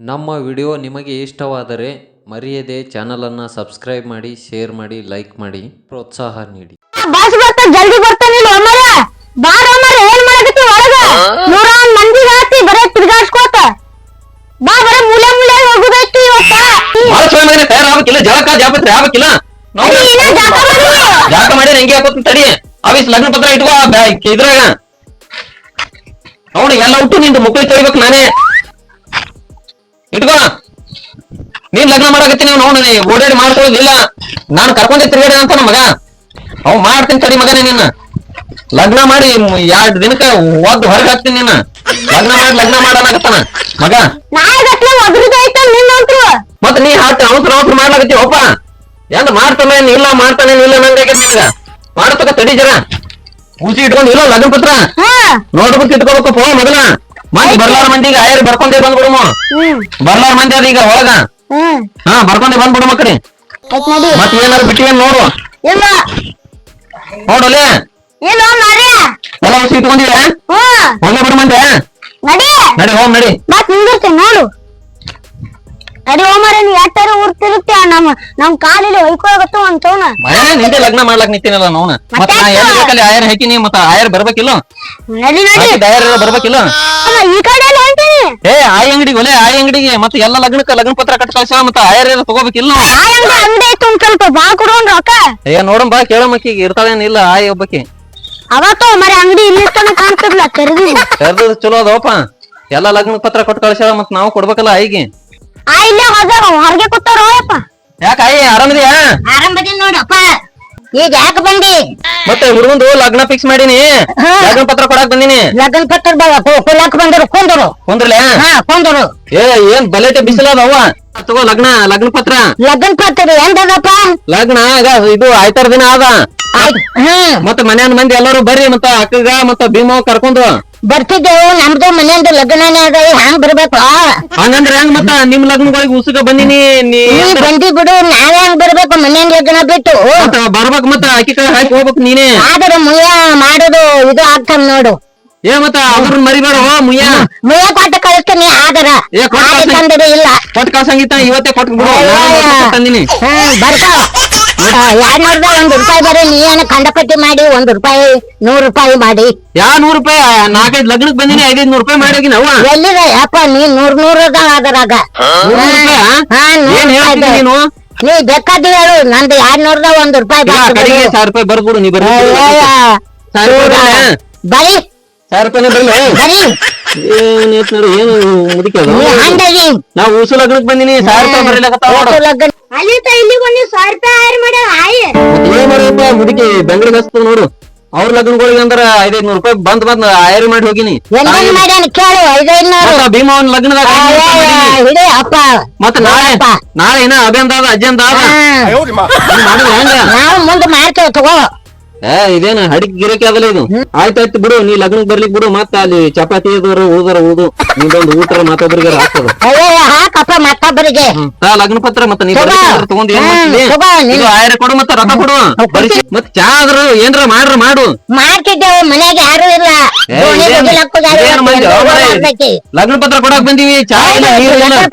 ನಮ್ಮ ವಿಡಿಯೋ ನಿಮಗೆ ಇಷ್ಟವಾದರೆ ಮರೆಯದೆ ಚಾನಲನ್ನು ಸಬ್ಸ್ಕ್ರೈಬ್ ಮಾಡಿ ಶೇರ್ ಮಾಡಿ ಲೈಕ್ ಮಾಡಿ ಪ್ರೋತ್ಸಾಹ ನೀಡಿ. ಬಸ್ ಬರ್ತಾ ಜಲ್ದಿ ಬರ್ತಾನೆ ಒಮ್ಮರ ಬಾರ ಒಮ್ಮರ ಏನ್ ಮಾಡಕತ್ತಿ ಒಳಗ? ನೂರ ಒಂದ್ ಮಂದಿ ಹಾಕಿ ಬರೇ ತಿರ್ಗಾಡ್ಸ್ಕೋತ. ಬಾ ಬರೇ ಮೂಲೆ ಮೂಲೆ ಹೋಗುದೈತಿ ಇವತ್ತ. ಬಾಳ ಚಲೋ ಮಾಡಿ ತಯಾರಾಗಬೇಕಿಲ್ಲ ಜಳಕ ಜಾಪತ್ರ ಆಗ್ಬೇಕಿಲ್ಲ. ಅಲ್ಲಿ ಇನ್ನ. ಜಾಕ ಮಾಡಿ ಹೆಂಗೆ ಹಾಕೋತ ತಡಿ. ಅವಿಸ್ ಲಗ್ನ ಪತ್ರ ಇಟ್ಕೋ ಆ ಬ್ಯಾ- ಇದ್ರಾಗ. ಅವನು ಎಲ್ಲ ಉಟ್ಟು ನಿಂದು ಮುಕ್ಕಳಿ ತೊಳಿಬೇಕು ನಾನೇ. ಇಟ್ಕೋ. ನೀನ್ ಲಗ್ನ ಮಾಡಕತ್ತೀನಿ ನೀವು ನೋಡಿ ಓಡಾಡಿ ಮಾಡ್ಕೊಳ್ಳೋದಿಲ್ಲ ನಾನು ಕರ್ಕೊಂಡಿ ತಿರುಗಾಡಿ ಅಂತ ಮಗ. ಅವ್ ಮಾಡ್ತೀನಿ ತಡಿ ಮಗನೇ ನಿನ್ನ ಲಗ್ನ ಮಾಡಿ ಎರಡ್ ದಿನಕ್ಕ ಒದ್ದು ಹೊರಗೆ ಹಾಕ್ತೀನಿ ನಿನ್ನ ಲಗ್ನ ಮಾಡಿ ಲಗ್ನ ಮಾಡಲಾಗತ್ತಾನ. ಮಗ. ಮತ್ತೆ ನೀ ಹಾಕ್ತಿ ಅವಸರ ಅವಸರ ಮಾಡ್ಲಾಕತ್ತಿ ಒಪ್ಪ ಏನ್ ಮಾಡ್ತಾನೆ ಇಲ್ಲ ಮಾಡ್ತಾನೆ ಇಲ್ಲ ನಂಗೆ ನಿನಗ? ಮಾಡ್ತಕ ತಡಿ ಜರ. ಪೂಜೆ ಇಟ್ಕೊಂಡು ಇಲ್ಲ ಲಗ್ನ ಪತ್ರ. ನೋಡ್ಬಿಟ್ಟು ಇಟ್ಕೋಬೇಕು ಪೋ ಮೊದಲ. ಮಂದಿ ಬರ್ಲಾರ ಮಂದಿಗೆ ಆಯರ್ ಬರ್ಕೊಂಡೇ ಬಂದ್ಬಿಡುಮ. ಬರ್ಲಾರ ಮಂದಿ ಅದ ಈಗ ಒಳಗ. ಹಾ ಬರ್ಕೊಂಡೇ ಬಂದ್ಬಿಡು ಮಕ್ಕಳಿ. ಮತ್ ಏನಾರು ಬಿಟ್ಟಿವೇನ್ ನೋಡು. ಇಲ್ಲ ನೋಡಲೆ ಎಲ್ಲ ಉಸಿ ಇಟ್ಕೊಂಡಿರ ಹ್ಮ್. ಒಳ್ಳೆ ಬಿಡು ಮಂದಿ. ನಡಿ. ನಡಿ ಹೋಗ್ ನಡಿ. ಮತ್ ನಿಂದಿರ್ತೀನಿ ನೋಡು. ನಡಿ ಓಮರ ನೀ ಎಟ್ಟಾರ ಊರ್ ತಿರುಗ್ತೀಯ? ನಮ್ಮ ನಮ್ ಕಾಲಿಲಿ ಹೊಯ್ಕೊಳಗತ್ತು ಅಂತವ್ನ. ತವನ ಮನೆ ನಿಂದೆ ಲಗ್ನ ಮಾಡ್ಲಕ್ ನಿಂತಿನಲ್ಲ ನೋನ ಮತ್ತೆ ನಾ ಎಲ್ಲಿ ಬೇಕಲ್ಲಿ ಆಯರ್ ಹಾಕಿನಿ ಮತ್ತ ಆಯರ್ ಬರ್ಬೇಕಿಲ್ಲ? ನಡಿ ನಡಿ. ಆಯರ್ ಬರ್ಬೇಕಿಲ್ಲ? ಈ ಕಡೆ ಎಲ್ಲ ಹೊಂಟೀನಿ. ಏ ಆಯ್ ಅಂಗಡಿಗೆ ಒಲೆ ಆಯ ಅಂಗಡಿಗೆ ಮತ್ತೆ ಎಲ್ಲ ಲಗ್ನಕ್ಕ ಲಗ್ನ ಪತ್ರ ಕಟ್ ಕಳ್ಸ ಮತ್ತ ಆಯರ್ ಎಲ್ಲ ತಗೋಬೇಕಿಲ್ಲ? ನಾವು ಆ ಅಂಗಡಿ ಅಂಗಡಿ ಐತಿ ಒಂದ್ ಸ್ವಲ್ಪ ಬಾ ಕೊಡೋನ್ ರೊಕ್ಕ. ಏ ನೋಡಮ್ ಬಾ ಕೇಳಮ್ಮಕ್ಕಿಗೆ ಇರ್ತಾಳೇನಿಲ್ಲ ಆಯ್ ಒಬ್ಬಕಿ. ಅವತ್ತು ಮರಿ ಅಂಗಡಿ ಇಲ್ಲಿ ತನಕ ಕಾಣ್ತಿರ್ಲ ತೆರೆದಿಲ್ಲ ಕರ್ದದ್ ಚಲೋ ಅದವಪ್ಪ. ಎಲ್ಲ ಲಗ್ನ ಪತ್ರ ಕೊಟ್ಟು ಕಳ್ಸ್ಯಾಳ ಮತ್ ನಾವು ಕೊಡ್ಬೇಕಲ್ಲ ಆಯಿಗೆ. ಆ ಇಲ್ಲೇ ಹೋದ ಹೊರಗೆ ಕೂತಾರ ಹೋಯಪ್ಪ. ಯಾಕ ಆಯಿ ಆರಾಮದಿಯಾ? ಆರಂಭದಿ ನೋಡಪ್ಪ ಈಗ ಯಾಕೆ ಬಂದಿ? ಮತ್ತೆ ಹುಡುಗಂದು ಲಗ್ನ ಫಿಕ್ಸ್ ಮಾಡೀನಿ. ಲಗ್ನ ಪತ್ರ ಕೊಡಕ್ ಬಂದಿನಿ. ಲಗ್ನ ಪತ್ರ ಬಂದ್ರು ಕೊಲ್ಲಾಕ್ ಬಂದರು? ಕೊಂದರು. ಕುಂದ್ರಲೆ? ಹಾ ಕೊಂದರು. ಏ ಏನ್ ಬಲೆಟೆ ಬಿಸಿಲದವ್ವ ತಗೋ ಲಗ್ನ ಲಗ್ನ ಪತ್ರ. ಲಗ್ನ ಪತ್ರ ಎಂದದಪ್ಪ? ಲಗ್ನ ಆಗ ಇದು ಆಯ್ತಾರ ದಿನ ಅದ. ಮತ್ತ ಮನ್ಯಾನ ಮಂದಿ ಎಲ್ಲರೂ ಬರ್ರಿ ಮತ್ತ ಅಕ್ಕಗ ಮತ್ತ ಭೀಮವ್ ಕರ್ಕೊಂಡು. ಬರ್ತಿದ್ದೆವು ನಮ್ದು ಮನೆಯಿಂದ ಲಗ್ನನೇ ಅದ ಹ್ಯಾಂಗ್ ಬರ್ಬೇಕು. ಹಂಗಂದ್ರ ಹೆಂಗ್ ಮತ್ತ? ನಿಮ್ ಲಗ್ನಗಳಿಗೆ ಉಸುಕ ಬಂದಿನಿ ನೀ ನೀ ಬಂದಿ ಬಿಡು ನಾವ್ ಹಂಗ್ ಬರ್ಬೇಕು? ಮನೆಯಿಂದ ಲಗ್ನ ಬಿಟ್ಟು. ಮತ್ತ ಬರ್ಬೇಕ್ ಮತ್ತ ಅಕ್ಕಿ ಕಡೆ ಹಾಕಿ ಹೋಗ್ಬೇಕು ನೀನೇ. ಆದ್ರೆ ಮುಯ್ಯ ಮಾಡೋದು ಇದು ಆಗ್ತಾನ ನೋಡು. ಏ ಮತ್ತ ಅವ್ರ ಮರಿಬೇಡ ಮುಯ್ಯ. ಕೊಟ್ಟ ಕಳಿಸ್ತೀನಿ ಆದರ. ಕೊಟ್ಟು ತಂದದ ಇಲ್ಲ. ಕೊಟ್ ಕಳ್ಸಂಗಿತ್ತ ಇವತ್ತೇ ಕೊಟ್ಟು ಬಿಡು. ತಂದಿನಿ. ಬರ್ತಾವ. ಎರಡ್ನೂರದ ಒಂದ್ ರೂಪಾಯಿ ಬರೀ ನೀ ಏನ ಕಂಡಪಟ್ಟಿ ಮಾಡಿ ಒಂದ್ ರೂಪಾಯಿ ನೂರ್ ರೂಪಾಯಿ ಮಾಡಿ. ಯಾ ನೂರ್ ರೂಪಾಯಿ? ನಾಲ್ಕೈದು ಲಗ್ನಕ್ ಬಂದಿನಿ ಐದೈದು ನೂರ್ ರೂಪಾಯಿ ಮಾಡಿ ನಾವು ಎಲ್ಲಿದೆ? ಅಪ್ಪ ನೀ ನೂರ್ ನೂರ್ ಅದರಾಗ. ನೀನು? ನೀ ಬೇಕಾದ ಹೇಳು ನಂದು ಎರಡ್ನೂರದ ಒಂದ್ ರೂಪಾಯಿ. ಸಾವಿರ ರೂಪಾಯಿ ಬರ್ಬಿಡು ನೀ ಬರ್ರಿ ಬರೀ ಸಾವಿರ ರೂಪಾಯಿ ಬರ್ಲಿ? ಬರೀ ಏನ್ ಐತ್ ನೋಡಿ ಏನು ಮುದಿಕದ ನೀ ಹಂಡಗಿ ನಾವು ಉಸು ಲಗ್ನಕ್ ಬಂದಿನಿ ಸಾವಿರ ರೂಪಾಯಿ ಬರೀಲಕತ್ತಾವ ನೋಡು ಲಗ್ನ ಅಲ್ಲಿ ಇಲ್ಲಿ ಸಾವಿರ ರೂಪಾಯಿ ಆಯ್ರ್ ಮಾಡ್ಯಾವ ಮತ್ತೆ ಏನ್ ಮಾಡಪ್ಪ ಮುದುಕಿ ಬೆಂಗ್ಳಿಗೆ ಹಚ್ತದ ನೋಡು. ಅವ್ರ ಲಗ್ನಗಳಿಗೆ ಅಂದ್ರ ಐದೈದ್ ನೂರು ರೂಪಾಯಿ ಬಂದ್ ಬಂದ್ ಆಯರ್ ಮಾಡಿ ಹೋಗಿನಿ. ಹೆಂಗ್ ಮಾಡ್ಯಾನ ಕೇಳು ಐದೈದ್ನೂರು. ಮತ್ತ ಭೀಮವನ್ ಲಗ್ನದಾಗ ಹಿಡಿ ಅಪ್ಪ. ಮತ್ತ ನಾಳೆ. ನಾಳೆ ಏನ ಅಭಿಯಂದ ಅದ ಅಜ್ಜಂದ ಅದ. ಮಾಡಿದ್ರ ಹೆಂಗ? ನಾವು ಮುಂದೆ ಮಾಡ್ತೇವೆ ತಗೋ. ಏ ಇದೇನ ಹಡಿಕ್ ಗಿರಕಿ ಅದಲ್ಲ ಇದು? ಆಯ್ತಾಯ್ತು ಬಿಡು ನೀ ಲಗ್ನಕ್ ಬರ್ಲಿಕ್ ಬಿಡು ಮತ್ತ ಅಲ್ಲಿ ಚಪಾತಿ ಇದ್ರ ಊದರ ಉಳ್ದು ನಿಂದೊಂದು ಊಟ ಮತ್ತೊಬ್ಬರಿಗೆ ಹಾಕಪ್ಪ ಮತ್ತೊಬ್ಬರಿಗೆ ತಾ ಲಗ್ನ ಪತ್ರ ಮತ್ತ ನೀ ತಗೊಂಡ್ ಏನ್. ಆಯ್ರ ಕೊಡು ಮತ್ತ ರಥ ಕೊಡು. ಬರೀ ಮತ್ ಚಾ ಆದ್ರು ಏನ್ರ ಮಾಡ್ರ ಮಾಡು. ಮಾಡ್ತಿದ್ದೇವೆ ಮನೆಗೆ ಯಾರು ಇಲ್ಲ. ಲಗ್ನ ಪತ್ರ ಕೊಡಕ್ ಬಂದೀವಿ ಚಾ ಇಲ್ಲ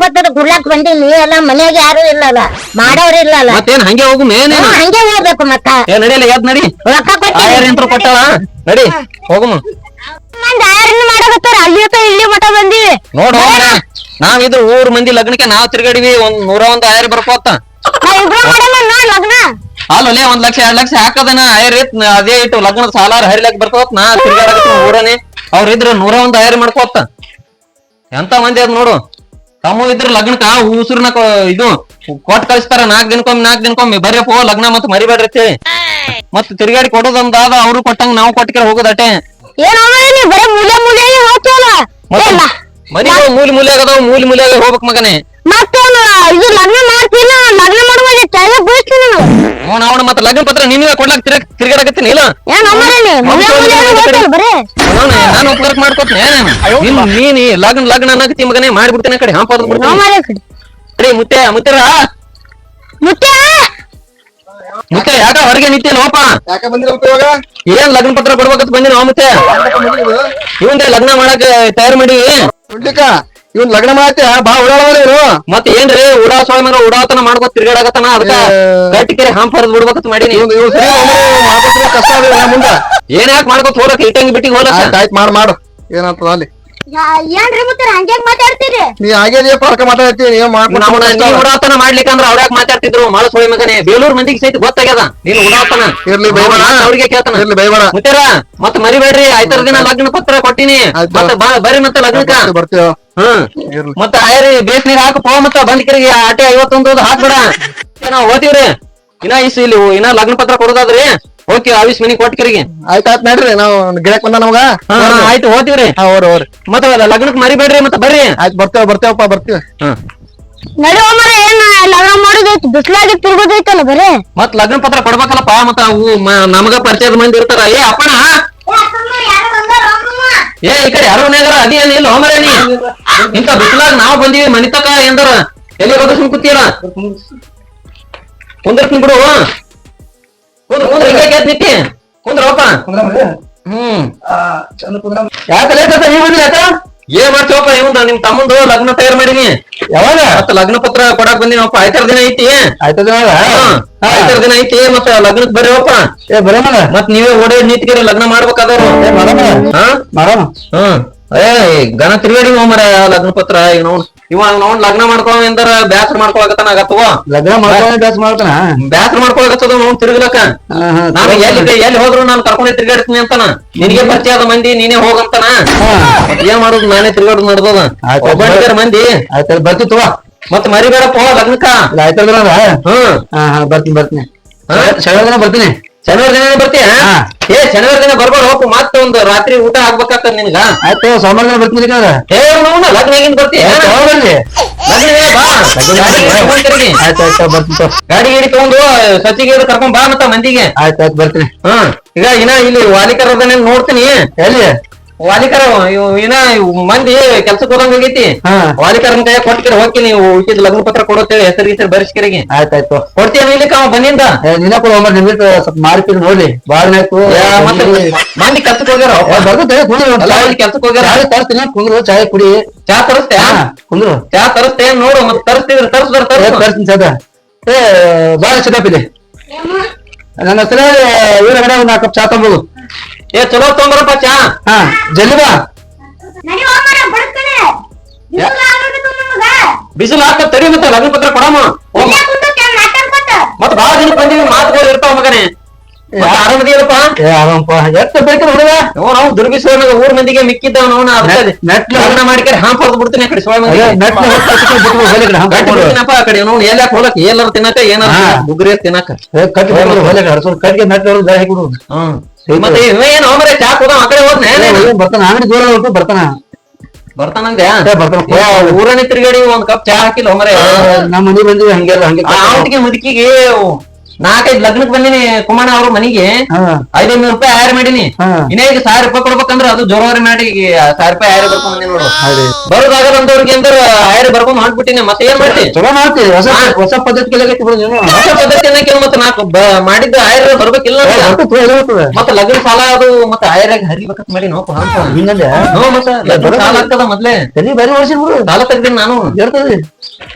ಪತ್ರ ಇಲ್ಲ. ಲಗ್ನ ಎಲ್ಲ ಮನೆಗೆ ಯಾರು ಇಲ್ಲಲ್ಲ. ಮಾಡೋರು ಇಲ್ಲಲ್ಲ. ಮತ್ತೇನ್ ಹಂಗೆ ಹೋಗು ಮೇನೇನು ಹಂಗೆ ಹೋಗ್ಬೇಕು ಮತ್ತ. ನಡಿಯಲ್ಲ ಯಾವ್ದು ನಡಿ. ರೊಕ್ಕ ಆಯರ್ ಕೊಟ್ಟಿ ಇಂಟ್ರು ಕೊಟ್ಟಾಳ? ನಡಿ ಹೋಗಮ್ಮ ಮಂದಿ ಆಯರ್ನ ಮಾಡಕತ್ತಾರ? ಅಲ್ಲಿ ಹತ್ತ ಇಲ್ಲಿ ಮಠ ಬಂದಿ ನೋಡ್ ಹೋಗ್ರ ನಾವಿದ್ರ ಊರ್ ಮಂದಿ ಲಗ್ನಕ್ಕೆ ನಾವ್ ತಿರ್ಗಾಡಿವಿ ಒಂದ್ ನೂರ ಒಂದ್ ಆಯರ್ ಬರ್ಕೋತ ನಾ ಇಬ್ರು ಮಾಡಲ್ಲ ನೋಡ್ ಲಗ್ನ. ಅಲ್ಲೇ ಒಂದ್ ಲಕ್ಷ ಎರಡ್ ಲಕ್ಷ ಹಾಕದನ. ಆಯರ್ ಇತ್ ಅದೇ ಇಟ್ಟು ಲಗ್ನದ ಸಾಲಾರ ಹರಿಲಕ್ ಬರ್ಕೋತ್ ನಾ ತಿರ್ಗಾಡಕತ್ತೀನಿ ಊರನೇ. ಅವ್ರ ಇದ್ರ ನೂರ ಒಂದ್ ಆಯರ್ ಮಾಡ್ಕೋತ ಎಂತ ಮಂದಿ ಅದ್ ನೋಡು. ತಮ್ಮ ಇದ್ರ ಲಗ್ನಕ್ಕ ಉಸುರ್ನ ಇದು ಕೊಟ್ ಕಳಿಸ್ತಾರ. ನಾಕ್ ದಿನಕ್ಕೊಮ್ಮೆ ನಾಕ್ ದಿನಕ್ಕೊಮ್ಮೆ. ಪೋ ಲಗ್ನ ಮತ್ ಮರಿಬೇಡ್ರಿ ಅಂತೇಳಿ. ಮತ್ ತಿರ್ಗಾಡಿ ಕೊಡೋದಂದಾದ ಅವ್ರು ಕೊಟ್ಟಂಗ ನಾವು ಕೊಟ್ಟಿಗೆ ಹೋಗೋದಟೆ. ಏನೋ ನೀ ಬರೀ ಮೂಲೆ ಮೂಲೆ ಹೋಗ್ತೀವಲ್ಲ ಮತ್ತೆ ಮನಿ ಮೂಲಿ ಮೂಲೆ ಮೂಲ ಮೂಲಿ ಮೂಲೆಯಾಗ ಹೋಗ್ಬೇಕ್ ಮಗನೇ. ಮತ್ತೇನು ಇದು ಲಗ್ನ ಮಾಡ್ತೀನ? ಲಗ್ನ ಮಾಡುವಾಗ ತೆಗೆ ಬೀಳ್ತೀನಿ ಅವನ ಅವನ ಮತ್ತ ಲಗ್ನ ಪತ್ರ ನಿನಗೆ ಕೊಡ್ಲಾಕ ತಿರ್ಗ ತಿರ್ಗಾಡಕತ್ತೀನಿ ಇಲ್ಲ? ಏನ್ ಅಮ್ಮರೇನಿ ಬರೀ? ನಾನು ಉಪಕಾರ ಮಾಡ್ಕೊತೀನಿ. ನೀನ್ ನೀನ್ ಲಗ್ನ ಲಗ್ನ ಅನ್ನಕತ್ತಿ ಮಗನೇ ಮಾಡ್ಬಿಡ್ತೇನೆ ಕಡೆ ಹಾಂಪ ಬಿಡ್ತೀನಿ. ಅಮ್ಮರೇ ಕಡೆ. ಅಡಿ ಮುತ್ತೆ ಮುತ್ತರ ಮುತ್ತೆ ಮುತ್ತೆ ಯಾಕ ಹೊರಗೆ ನಿಂತಿಲ್ಲೋಪ ಯಾಕ ಬಂದಿರಪ್ಪ ಇವಾಗ? ಏನ್ ಲಗ್ನ ಪತ್ರ ಕೊಡ್ಬೇಕಂತ ಬಂದಿನ ಮತ್ತೆ? ಇವನ್ ಲಗ್ನ ಮಾಡಕ್ ತಯಾರು ಮಾಡಿವಿ. ನೋಡ್ಲಿಕ್ಕ ಇವನ್ ಲಗ್ನ ಮಾಡತ್ತೆ ಬಾ ಇವನು ಮತ್ ಏನ್ರಿ ಉಡಾ ಸ್ವಾಮಿ ಮನ ಉಡಾತನ ಮಾಡ್ಕೊತ ತಿರ್ಗಾಡಕತ್ತಾನ ಅದಕ್ಕ. ಗಟ್ಟಿಕೆರೆ ಹಾಂಪ್ ಹರಿದ್ ಬಿಡ್ಬೇಕಂತ ಮಾಡೀನಿ. ಕಷ್ಟ ಮುಂದ. ಏನ್ ಯಾಕೆ ಮಾಡ್ಕೊತ ಹೋಲಕ್ ಇಟ್ಟಂಗಿ ಬಿಟ್ಟಿಗೆ ಆಯ್ತ್ ಮಾಡ್ ಮಾಡು. ಏನಾಗ್ತದ ಅಲ್ಲಿ? ಏನ್ರಿ ಮತ್ತೆ ಹಂಗ್ಯಾಕ್ ಮಾತಾಡ್ತೀರಿ? ನೀ ಹಾಗೆ ಪಾರ್ಕ ಮಾತಾಡ್ತೀನಿ ನೀವ್ ಮಾಡ್ಕೊಂಡು ನೀ. ಉಡಾತನ ಮಾಡ್ಲಿಕ್ಕೆ ಅಂದ್ರೆ ಅವ್ರ್ಯಾಕ್ ಮಾತಾಡ್ತಿದ್ರು? ಮಾಳ ಸೊಳಿ ಮಗನೇ ಬೇಲೂರ್ ಮಂದಿಗೆ ಸಹಿತ ಗೊತ್ತಾಗ್ಯದ? ನೀನ್ ಉಡಾತನ ಇರ್ಲಿ ಬೈಬೇಡ. ಅವ್ರಿಗೆ ಕೇಳ್ತಾನ. ಇರ್ಲಿ ಬೈಬೇಡ. ಮುತ್ಯಾರ ಮತ್ ಮರಿಬೇಡ್ರಿ. ಐತರ ದಿನ ಲಗ್ನ ಪತ್ರ ಕೊಟ್ಟಿನಿ. ಮತ್ತ ಬಾ- ಬರ್ರಿ ಮತ್ತೆ ಲಗ್ನಕ್ಕ. ಬರ್ತೀವಿ, ಹ್ಮ್. ಮತ್ತ ಆಯ್ರಿ ಬೇಸ್ ನೀರ್ ಹಾಕ ಪೋ ಮತ್ತ ಬಂದ್ಕರಿಗೆ ಆಟೆ ಐವತ್ತೊಂದು ಹಾಕ್ಬೇಡ. ನಾವ್ ಓದ್ತೀವ್ರಿ ಇನ್ನ ಇಸ್ ಇಲ್ಲಿ ಇನ್ನ ಲಗ್ನ ಪತ್ರ ಕೊಡೋದಾದ್ರಿ ಓಕೆ ಆಫೀಸ್ ಮನಿ ಕೊಟ್ಕರಿಗೆ ಆಯ್ತಾಯ್ತು ನೋಡ್ರಿ ನಾವು ಗಿಡಕ್ ಬಂದ ನಮಗ? ಆಯ್ತು ಹೋತಿವ್ರಿ ಹಾ ಓರ್ ಓರ್ ಮತ್ತ ಲಗ್ನಕ್ ಮರಿಬೇಡ್ರಿ ಮತ್ತ ಬರ್ರಿ. ಆಯ್ತು ಬರ್ತೇವ ಬರ್ತೇವಪ್ಪ ಬರ್ತೀವಿ. ಹ್ಮ್ ನಡಿ ಮರ ಏನ್ ಲಗ್ನ ಮಾಡೋದೈತಿ? ಬಿಸ್ಲಾಗಿ ತಿರ್ಗೋದೈತಲ್ಲ ಬರೇ. ಮತ್ ಲಗ್ನ ಪತ್ರ ಕೊಡ್ಬೇಕಲ್ಲಪ್ಪ ಮತ್ತ ಅವು ಮ- ನಮಗ ಪರಿಚಯದ ಮಂದಿ ಇರ್ತಾರ. ಏ ಅಪ್ಪಣ ಏ ಈ ಕಡೆ ಯಾರು ಮನ್ಯಾಗಾರ? ಅದಿ ಏನ್ ಇಲ್ಲ ಹೋಮರ ನೀ. ಇಂತ ಬಿಸ್ಲಾಗ ನಾವ್ ಬಂದೀವಿ ಮನಿ ತಕ ಎಂದಾರ. ಎಲ್ಲಿ ಹೋದ ಸುಮ್ ಕೂತೀರ ಕುಂದರ್ತೀನಿ ಬಿಡು. ಕುಂದ್ರ ಕುಂದ್ರ ಹಿಂಗೆ ಎದ್ದು ನಿಂತಿ. ಕುಂದ್ರಪ್ಪ ಹ್ಮ್. ಯಾಕ ಲೇಟ್ ಆತ? ನೀವು ಯಾಕ? ಏನ್ ಮಾಡ್ತೀವಪ್ಪ ಇವಂದ ನಿಮ್ ತಮ್ಮಂದು ಲಗ್ನ ತಯಾರು ಮಾಡೀನಿ ಯಾವಾಗ? ಮತ್ತೆ ಲಗ್ನ ಪತ್ರ ಕೊಡಾಕ್ ಬಂದಿನಪ್ಪ ಆಯ್ತಾರ ದಿನ ಐತಿ. ಆಯ್ತಾರ ದಿನ ಐತಿ. ಮತ್ತ ಲಗ್ನಕ್ ಬರೀವಪ್ಪ ಮತ್ ನೀವೇ ಓಡೇ ನಿಂತ್ಕಿರಿ ಲಗ್ನ ಮಾಡ್ಬೇಕಾದವ್ರು. ಹಾ? ಏ ಗಣ ತಿರುಗಾಡಿ ಮರ ಲಗ್ನ ಪತ್ರ ಏನೋ ನೋಡ್ ಇವ ನೋಡ್ ಲಗ್ನ ಮಾಡ್ಕೊಳ ಎಂದಾರ ಬ್ಯಾಸರ ಮಾಡ್ಕೊಳಕತ್ತಾನ ಆಗತ್ತವ? ಲಗ್ನ ಮಾಡ್ಕೊಳ ಬ್ಯಾಸ ಮಾಡ್ತಾನ? ಬ್ಯಾಸರ ಮಾಡ್ಕೊಳಕತ್ತದ ನೋಡ್ ತಿರುಗ್ಲಕ್ಕ ನಾನು ಎಲ್ಲಿ ಎಲ್ಲಿ ಹೋದ್ರು ನಾನು ಕರ್ಕೊಂಡೆ ತಿರ್ಗಾಡ್ತೀನಿ ಅಂತಾನ. ನಿನಗೆ ಪರಿಚಯ ಆದ ಮಂದಿ ನೀನೇ ಹೋಗಂತಾನ ಏನ್ ಮಾಡೋದು ನಾನೇ ತಿರ್ಗಾಡೋದು ನಡ್ದದ. ಒಬ್ಬಂಟಿಗಾರ ಮಂದಿ. ಆಯ್ತು ಬರ್ತಿತ್ವ ಮತ್ ಮರಿಬೇಡಪ್ಪ ಲಗ್ನಕ್ಕ. ಆಯ್ತಲ್ಲ ಹ್ಮ್. ಬರ್ತೀನಿ ಬರ್ತೀನಿ. ಬರ್ತೀನಿ. ಶನಿವಾರ ದಿನ ಬರ್ತೀಯ? ಏ ಶನಿವಾರ ದಿನ ಬರ್ಬಾರ ಹೋಗು ಮತ್ತೆ ಒಂದು ರಾತ್ರಿ ಊಟ ಆಗ್ಬೇಕಾಗ್ತದ ನಿನ್ಗ. ಆಯ್ತು ಸೋಮವಾರ ದಿನ ಬರ್ತೀನಿ. ಏ ನೋಡ ಲಗ್ನ ಆಗಿಂದ ಬರ್ತೀಯ ಗಾಡಿ ಗಿಡಿ ತಗೊಂಡ್ ಸಚಿಗೆ ಕರ್ಕೊಂಡ್ ಬಾ ಮತ್ತ ಮಂದಿಗೆ. ಆಯ್ತು ಆಯ್ತು ಬರ್ತೀನಿ. ಹ್ಮ್. ಈಗ ಇನ್ನ ಇಲ್ಲಿ ವಾಲಿಕರ ನೋಡ್ತೀನಿ. ಎಲ್ಲಿ? ವಾಲಿಕರ ಇವ್ ಇನ್ನ ಇವ್ ಮಂದಿ ಕೆಲಸ ಹೋದಂಗ ಆಗೈತಿ? ಹಾ. ವಾಲಿಕರನ್ ಕೈ ಕೊಟ್ಟಿರ ಹೋಗಿ ನೀವು ಉಳಿದ ಲಗ್ನ ಪತ್ರ ಕೊಡುತ್ತೇವೆ ಹೆಸರು ಹೆಸರು ಬರಿಸ್ಕರಿಗೆ. ಆಯ್ತಾಯ್ತು. ಕೊಡ್ತೀನಿ ಕೊಡ್ತೀಯ ಇಲ್ಲಿಕ ಅವ ಬಂದಿಂದ ಏ, ನಿನ್ನ ಕೂಡ ಒಮ್ಮೆ ನಿಮ್ಗೆ ಸ್ವಲ್ಪ ಮಾಡ್ತೀನಿ ನೋಡಿ ಬಾಳ ಮತ್ತೆ ಮಂದಿ ಕೆಲ್ಸಕ್ಕೆ ಹೋಗ್ಯಾರ? ಬರ್ತದೆ ಕುಂದ್ರು. ಅಲ್ಲ ಇಲ್ಲಿ ಕೆಲ್ಸಕ್ಕೆ ಹೋಗ್ಯಾರ? ಚಾಯ್ ತರ್ತೀನಿ ಕುಂದ್ರು ಚಾಯ್ ಕುಡಿ. ಚಾ ತರಿಸ್ತೆ ಹಾ ಕುಂದ್ರು. ಚಾ ತರಿಸ್ತೆ ನೋಡು ಮತ್ತೆ ತರಿಸ್ತಿದ್ರ ತರಿಸ್ದಾರ ಏ, ತರಿಸ್ ತರ್ತೀನಿ ಸದ ಏ ಬಾಳ ಚಿನ್ನಪ್ಪಿದೆ ನನ್ನ ಹೆಸರು ಇವ್ರ ಕಡೆ ಒಂದು ನಾಲ್ಕು ಕಪ್ ಚಾ ತಗೋದು ಏ ಚಲೋ ತೊಂಬರಪ್ಪ ಚಾ. ಹಾ ಜಲ್ದಿ ಬಾ. ನಡಿ ಬಿಸಿಲು ಹಾಕ ತಡಿ ಮತ್ತೆ ಲಗ್ನ ಪತ್ರ ಕೊಡಮ್ಮ. ಮತ್ತ ಮತ್ ಬಾಳ ದಿನ ಬಂದಿವಿ ಮಾತುಗಳು ಇರ್ತಾವ ಮಗನೇ. ಆರಾಮದಿಯಲ್ಲಪ್ಪ ಏ ಆರಾಮಪ್ಪ ಎಷ್ಟು ಬೇಕಿಲ್ಲ ಹುಡುಗ? ನಾವು ಸೋಮಗ ಊರ್ ಮಂದಿಗೆ ಮಿಕ್ಕಿದ್ದವ ನಾವು ನೆಟ್- ನೆಟ್ ಲಗ್ನ ಮಾಡಿಕರೆ ಹಾಂಪ್ ಹೊಡೆದು ಬಿಡ್ತೀನಿ ಆ ಕಡೆ ಸೋಮ ಅದೇ ನೆಟ್. ಬಿಡ್ತೀನಪ್ಪ ಆ ಕಡೆ. ನಾವು ಎಲ್ಲಾಕ್ ಹೋಲಕ್ ಎಲ್ಲಾರು ತಿನ್ನಕ ಏನಾರ ಹಾ. ಗುಗ್ರಿ ತಿನ್ನಕ. ಕಟ್ಟಿ ಕಟ್ಗೆ ನೆಟ್ ಹೊಡೆದು ಗಾಯ ಹಾಕಿಬಿಡು. ಹ್ಮ್. ಮತ್ತೆ ಇವ ಏನ್ ಮರೆ ಚಾ ಕುದ ಆ ಕಡೆ ಹೋದ್ನೆ? ಏ, ಬರ್ತಾನ. ಅಂಗಡಿ ದೂರ ಹೊರಟು ಬರ್ತಾನ. ಬರ್ತಾನಂದೆ ಬರ್ತಾನ. ಊರನೇ ತಿರುಗಾಡಿ ಒಂದ್ ಕಪ್ ಚಾ ಹಾಕಿಲ್ಲ ಹೋಮರೆ ನಮ್ಮ ಮನೆ ಬಂದಿವಿ ಹಂಗೆಲ್ಲ ಹಂಗೆ ಮುದುಕಿಗೆ ನಾಲ್ಕೈದು ಲಗ್ನಕ್ಕೆ ಬಂದಿನಿ ಕುಮಾರ ಅವ್ರ ಮನೆಗೆ. ಐದೈದು ರೂಪಾಯಿ ಆಯ್ರ್ ಮಾಡಿನಿ. ಇನ್ನೇಗ ಇನ್ನ ಈಗ ಸಾವಿರ ರೂಪಾಯಿ ಕೊಡ್ಬೇಕಂದ್ರ ಅದು ಜೋರವರಿ ಮಾಡಿ ಸಾವಿರ ರೂಪಾಯಿ ಆಯ್ರ್ ಬರ್ಕೊಂಡ್ ಬಂದಿನಿ ನೋಡು. ಬರೋದಾಗ ಬಂದವ್ರಿಗೆ ಅಂದ್ರ ಆಯ್ರ್ ಬರ್ಕೊಂಡ್ ಮಾಡ್ಬಿಟ್ಟಿನಿ ಮತ್ತೆ ಏನ್ ಮಾಡ್ತಿ? ಚಲೋ ಮಾಡ್ತೀವಿ ಹೊಸ. ಹೊಸ ಪದ್ಧತಿ ಕಲಿಯಕತ್ತಿ ಬಿಡು ನೀನು. ಹೊಸ ಪದ್ಧತಿ ಕೇಳ ಮತ್ತೆ ನಾಲ್ಕು. ಮಾಡಿದ್ದು ಹೈರ್ ಬರ್ಬೇಕಿಲ್ಲ. ಮತ್ತೆ ಲಗ್ನ ಸಾಲ ಅದು ಮತ್ತೆ ಹೈರಾಗ ಹರಿಬೇಕಂತ ಮಾಡಿ ನೋಪ ಮತ್ತೆ ಲಗ್ನ ಸಾಲ ಆಗ್ತದ ಮೊದ್ಲೇ. ತಲೆ ಬಾರಿ ವರ್ಷ ಬಿಡು. ಸಾಲ ತೆಗ್ದೀನಿ ನಾನು. ಇರ್ತದೆ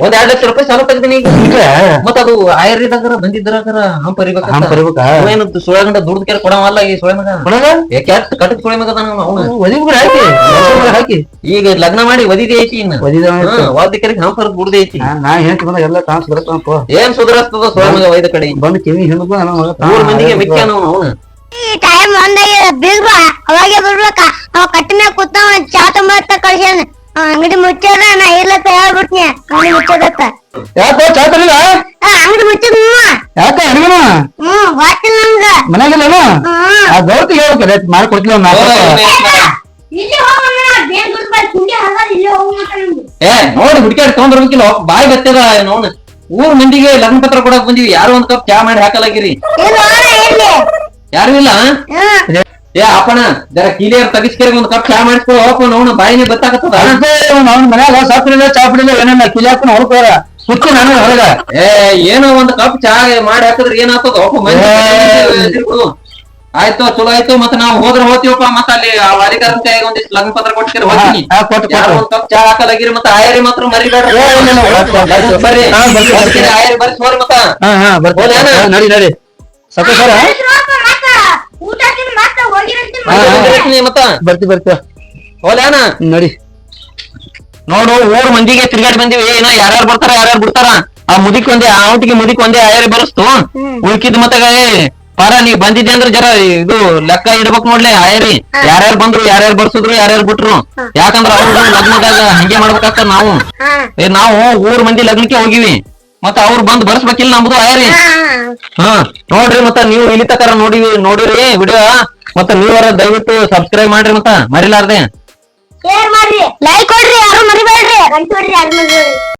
ಒಂದ್ ಎರಡ್ ಲಕ್ಷ ರೂಪಾಯಿ ಸಾಲ ತೆಗ್ದೀನಿ ಈಗ. ಇಟ್ರೆ ಮತ್ತ ಅದು ಆಯುರ್ವೇದಾಗರ ಬಂದಿದ್ರಾಗರ ಹಂಪ ಹರಿಬೇಕಂತ. ಹಂಪ ಬರಿಬೇಕಾ ಏನು ಸುಳೆ ಗಂಡ ದುಡ್ಡು ಕೇಳಿ ಕೊಡವಲ್ಲ ಈ ಸುಳೆ ಮಗ ಕೊಡಲ್ಲ ಕೆಟ್ಟ ಕಟಕ್ ಸುಳೆ ಮಗ ಅದಾನ ಅವ್ನು. ಒದಿ ಬಿಡು ಹಾಕಿ. ಹಾಕಿ. ಈಗ ಲಗ್ನ ಮಾಡಿ ಒದಿದೆ ಐತಿ ಇನ್ನ. ಒದಿದ ವಾದ್ಯಕರಿಗೆ ಹಂಪ ಹರಿದ್ ಬಿಡ್ದೆ ಐತಿ. ನಾ ಹೇಳ್ತಿ ಬಂದ ಎಲ್ಲ ಕಾನ್ಸ್ ಬರತ್ತಪ್ಪ ಏನ್ ಸುಧಾರಿಸ್ತದ ಸುಳೆ ಮಗ ವೈದ ಕಡೆ? ಬಂದು ಕಿವಿ ಹಿಂದಕ್ಕೂ ನನ್ನ ಮಗ. ಮೂರು ಮಂದಿಗೆ ಹಾಗೆ ಅವನು. ಈ ಟೈಮ್ ಒಂದಾಗಿ ಬೀಗ್ರ ಅವಾಗೆ ಬರ್ಬೇಕ ಅವ ಕಟ್ಟಿ ಮ್ಯಾಗ ಕೂತಾವ ಚಾ ತುಂಬ ಕಳ್ಸ್ಯಾನ. ಅಂಗಡಿ ಮುಚ್ಚದ ನಾ ಇರ್ಲತ್ತ ಹೇಳ್ಬಿಟ್ನಿ ಅಂಗಡಿ ಮುಚ್ಚದತ್ತ ಯಾಕೋ ಚಾ ತರಲಿಲ್ಲ ಅಂಗಡಿ ಮುಚ್ಚದ ಯಾಕ ಅಡಿಗೆನ? ಹ್ಮ್ ಗೊತ್ತಿಲ್ಲ ನಮ್ಗ ಮನೆಯಾಗಿಲ್ಲ ಹ್ಮ್. ಆ ಗೌರ್ತಿ ಏ ನೋಡಿ ಹುಡುಕ್ಯಾಡ್ ತಗೊಂಡ್ಬರ್ಬೇಕಿಲ್ಲ ಬಾಯಿ ಬತ್ತದ ನೋನ್ ಊರ್ ಮಂದಿಗೆ ಲಗ್ನ ಪತ್ರ ಕೊಡಕ್ ಬಂದಿವಿ ಯಾರು ಒಂದ್ ಕಪ್ ಚಾ ಮಾಡಿ ಹಾಕಲಾಗಿರಿ? ಯಾರು ಇಲ್ಲ ಏ ಅಪ್ಪಣ ಜರ ಕೀಲಿಯರ್ ತಗಿಸ್ಕೇರಿ ಒಂದ್ ಕಪ್ ಚಾ ಮಾಡಿಸ್ಕೊ ಹೋಪ ನೋಣ ಬಾಯಿನೇ ಬತ್ತಾಕತ್ತದ? ಅವ್ನ ಮನ್ಯಾಗ ಸಾಪಿಡಿಲ್ಲ ಚಾ piಡಿಲ್ಲ ಏನಿಲ್ಲ ಕಿಲಿ ಹಾಕೊಂಡು ಹೊಡ್ಕೋರ ಸುತ್ತಿ ನಾನು ಹೊರಗ. ಏ ಏನೋ ಒಂದ್ ಕಪ್ ಚಾ ಮಾಡಿ ಹಾಕಿದ್ರೆ ಏನಾಗ್ತದ. ತಿರ್ಗೋದು. ಆಯ್ತು ಚಲೋ ಆಯ್ತು ಮತ್ತ ನಾವು ಹೋದ್ರ ಹೋಗ್ತೀವಪ್ಪ ಮತ್ತ ಅಲ್ಲಿ ಕೈಯಾಗ ಒಂದಿಷ್ಟು ಲಗ್ನ ಪತ್ರ ಕೊಡ್ತೀರಿ ಹೋಗ್ತೀನಿ. ಒಂದ್ ಕಪ್ ಚಾ ಹಾಕಲಾಗಿರಿ ಮತ್ತ ಆಯರಿ ಮಾತ್ರ ಮರಿಬೇಡ. ಬರ್ರಿ. ಆಯರಿ ಬರ್ರಿ ಹೋರಿ ಮತ್ತ. ನಡಿ ನಡಿ. ಸಕ ಸರ ಮತ್ತ ಮತ್ತ? ಬರ್ತಿ ಬರ್ತೀವ. ಹೋಲ್ಯಾನ ನಡಿ. ನೋಡು ಊರ ಮಂದಿಗೆ ತಿರ್ಗಾಡಿ ಬಂದಿವಿ. ಏನ ಯಾರ್ಯಾರು ಬರ್ತಾರ ಯಾರ್ಯಾರು ಬಿಡ್ತಾರ? ಆ ಮುದಿಕ್ ಒಂದೇ ಆ ಔಟಿಗೆ ಮುದಿಕ್ ಒಂದೇ ಆಯಾರಿ ಬರಸ್ತು. ಉಳ್ಕಿದ್ ಮತ್ತೆ ಏ ಪಾರ ನೀ ಬಂದಿದ್ದೆ ಅಂದ್ರೆ ಜರ ಇದು ಲೆಕ್ಕ ಇಡ್ಬೇಕು ನೋಡ್ಲಿ ಆಯರಿ. ಯಾರ್ಯಾರು ಬಂದ್ರು ಯಾರ್ಯಾರು ಬರ್ಸಿದ್ರು ಯಾರ್ಯಾರು ಬಿಟ್ರು. ಯಾಕಂದ್ರ ಅವ್ರು ಲಗ್ನದಾಗ ಹಂಗೆ ಮಾಡ್ಬೇಕಾಗ್ತದ ನಾವು. ಏ ನಾವು ಊರ್ ಮಂದಿ ಲಗ್ನಕ್ಕೆ ಹೋಗಿವಿ. ಮತ್ತ ಅವ್ರು ಬಂದ್ ಬರ್ಸ್ಬೇಕಿಲ್ಲ ನಮ್ದು ಆಯರಿ ಹಾ, ನೋಡ್ರಿ ಮತ್ತ ನೀವು ಇಲ್ಲಿ ತಕರ ನೋಡಿ, ನೋಡಿರಿ ವಿಡಿಯೋ ಮತ್ತ ನೀವರ ದಯವಿಟ್ಟು ಸಬ್ಸ್ಕ್ರೈಬ್ ಮಾಡ್ರಿ ಮತ್ತ, ಮರಿಲಾರ್ದೆ. ಮಾಡ್ರಿ ಲೈಕ್ ಕೊಡ್ರಿ, ಯಾರು ಮರಿಬೇಡ್ರಿ. ಯಾರು